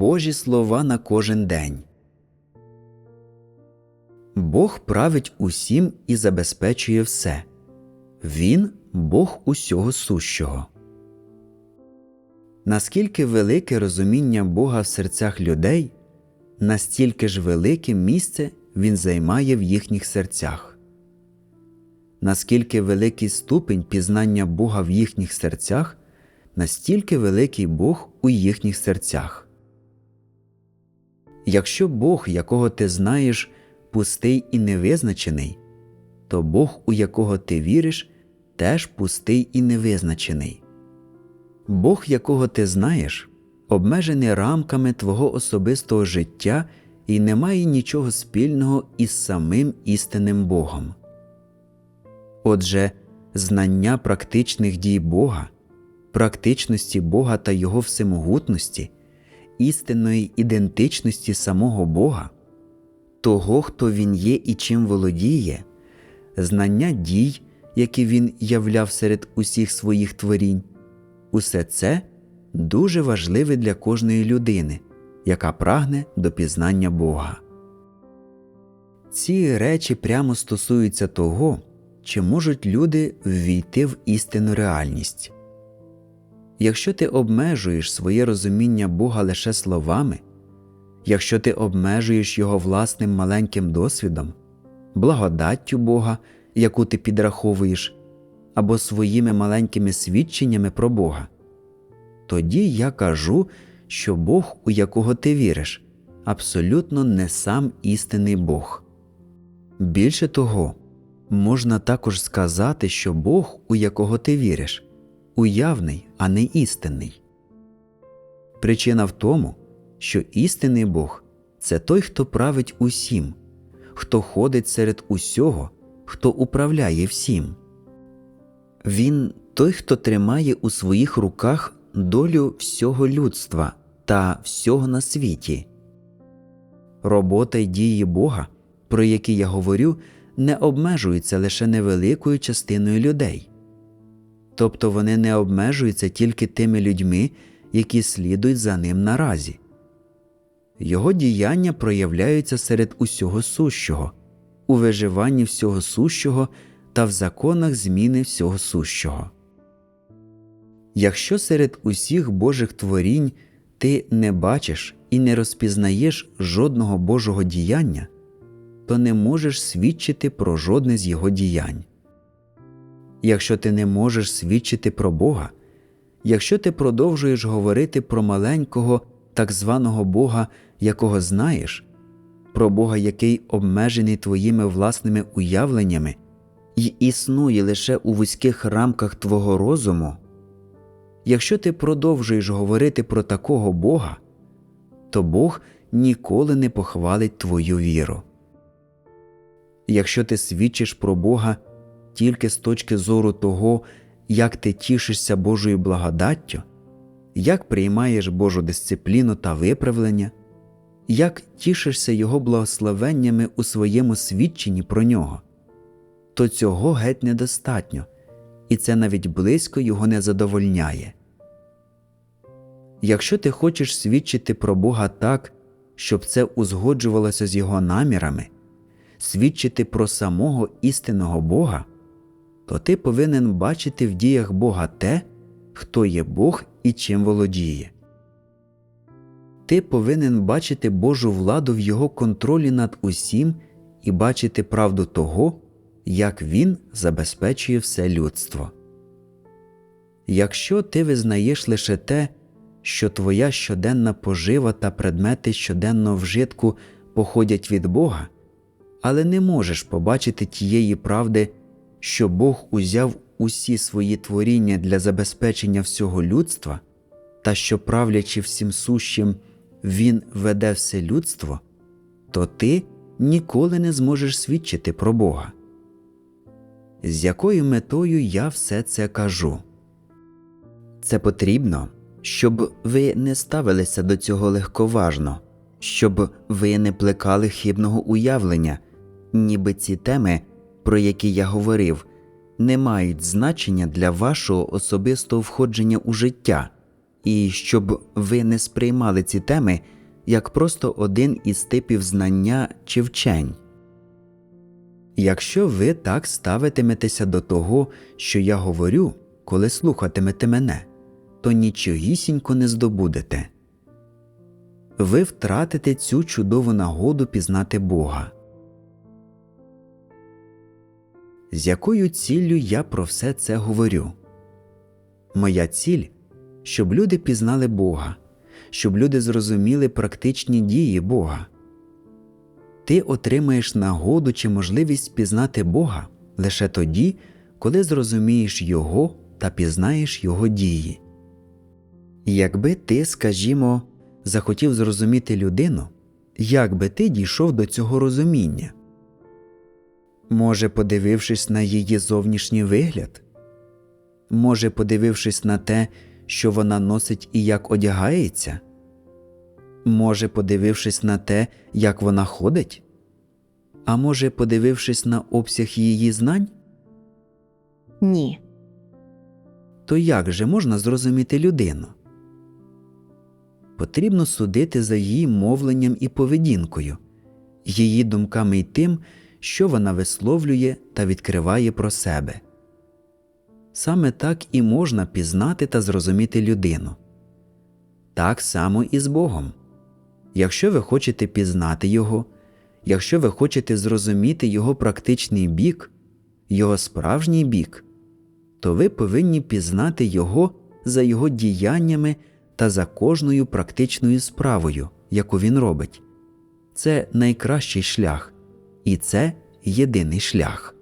Божі слова на кожен день. Бог править усім і забезпечує все. Він Бог усього сущого. Наскільки велике розуміння Бога в серцях людей, настільки ж велике місце Він займає в їхніх серцях. Наскільки великий ступень пізнання Бога в їхніх серцях, настільки великий Бог у їхніх серцях. Якщо Бог, якого ти знаєш, пустий і невизначений, то Бог, у якого ти віриш, теж пустий і невизначений. Бог, якого ти знаєш, обмежений рамками твого особистого життя і не має нічого спільного із самим істинним Богом. Отже, знання практичних дій Бога, практичності Бога та Його всемогутності, істинної ідентичності самого Бога, того, хто Він є і чим володіє, знання дій, які Він являв серед усіх своїх творінь, усе це дуже важливе для кожної людини, яка прагне до пізнання Бога. Ці речі прямо стосуються того, чи можуть люди ввійти в істинну реальність. Якщо ти обмежуєш своє розуміння Бога лише словами, якщо ти обмежуєш його власним маленьким досвідом, благодаттю Бога, яку ти підраховуєш, або своїми маленькими свідченнями про Бога, тоді я кажу, що Бог, у якого ти віриш, абсолютно не сам істинний Бог. Більше того, можна також сказати, що Бог, у якого ти віриш, уявний, а не істинний. Причина в тому, що істинний Бог це той, хто править усім, хто ходить серед усього, хто управляє всім. Він той, хто тримає у своїх руках долю всього людства та всього на світі. Робота й дії Бога, про які я говорю, не обмежуються лише невеликою частиною людей, тобто вони не обмежуються тільки тими людьми, які слідують за ним наразі. Його діяння проявляються серед усього сущого, у виживанні всього сущого та в законах зміни всього сущого. Якщо серед усіх Божих творінь ти не бачиш і не розпізнаєш жодного Божого діяння, то не можеш свідчити про жодне з його діянь. Якщо ти не можеш свідчити про Бога, якщо ти продовжуєш говорити про маленького так званого Бога, якого знаєш, про Бога, який обмежений твоїми власними уявленнями і існує лише у вузьких рамках твого розуму, якщо ти продовжуєш говорити про такого Бога, то Бог ніколи не похвалить твою віру. Якщо ти свідчиш про Бога тільки з точки зору того, як ти тішишся Божою благодаттю, як приймаєш Божу дисципліну та виправлення, як тішишся Його благословеннями у своєму свідченні про нього, то цього геть недостатньо, і це навіть близько його не задовольняє. Якщо ти хочеш свідчити про Бога так, щоб це узгоджувалося з Його намірами, свідчити про самого істинного Бога, то ти повинен бачити в діях Бога те, хто є Бог і чим володіє. Ти повинен бачити Божу владу в Його контролі над усім і бачити правду того, як Він забезпечує все людство. Якщо ти визнаєш лише те, що твоя щоденна пожива та предмети щоденного вжитку походять від Бога, але не можеш побачити тієї правди, що Бог узяв усі свої творіння для забезпечення всього людства, та що, правлячи всім сущим, Він веде все людство, то ти ніколи не зможеш свідчити про Бога. З якою метою я все це кажу? Це потрібно, щоб ви не ставилися до цього легковажно, щоб ви не плекали хибного уявлення, ніби ці теми, про які я говорив, не мають значення для вашого особистого входження у життя, і щоб ви не сприймали ці теми як просто один із типів знання чи вчень. Якщо ви так ставитиметеся до того, що я говорю, коли слухатимете мене, то нічогісінько не здобудете. Ви втратите цю чудову нагоду пізнати Бога. З якою ціллю я про все це говорю? Моя ціль, щоб люди пізнали Бога, щоб люди зрозуміли практичні дії Бога. Ти отримаєш нагоду чи можливість пізнати Бога лише тоді, коли зрозумієш Його та пізнаєш Його дії. Якби ти, скажімо, захотів зрозуміти людину, як би ти дійшов до цього розуміння? Може, подивившись на її зовнішній вигляд? Може, подивившись на те, що вона носить і як одягається? Може, подивившись на те, як вона ходить? А може, подивившись на обсяг її знань? Ні. То як же можна зрозуміти людину? Потрібно судити за її мовленням і поведінкою, її думками й тим, що вона висловлює та відкриває про себе. Саме так і можна пізнати та зрозуміти людину. Так само і з Богом. Якщо ви хочете пізнати Його, якщо ви хочете зрозуміти Його практичний бік, Його справжній бік, то ви повинні пізнати Його за Його діяннями та за кожною практичною справою, яку Він робить. Це найкращий шлях, і це єдиний шлях.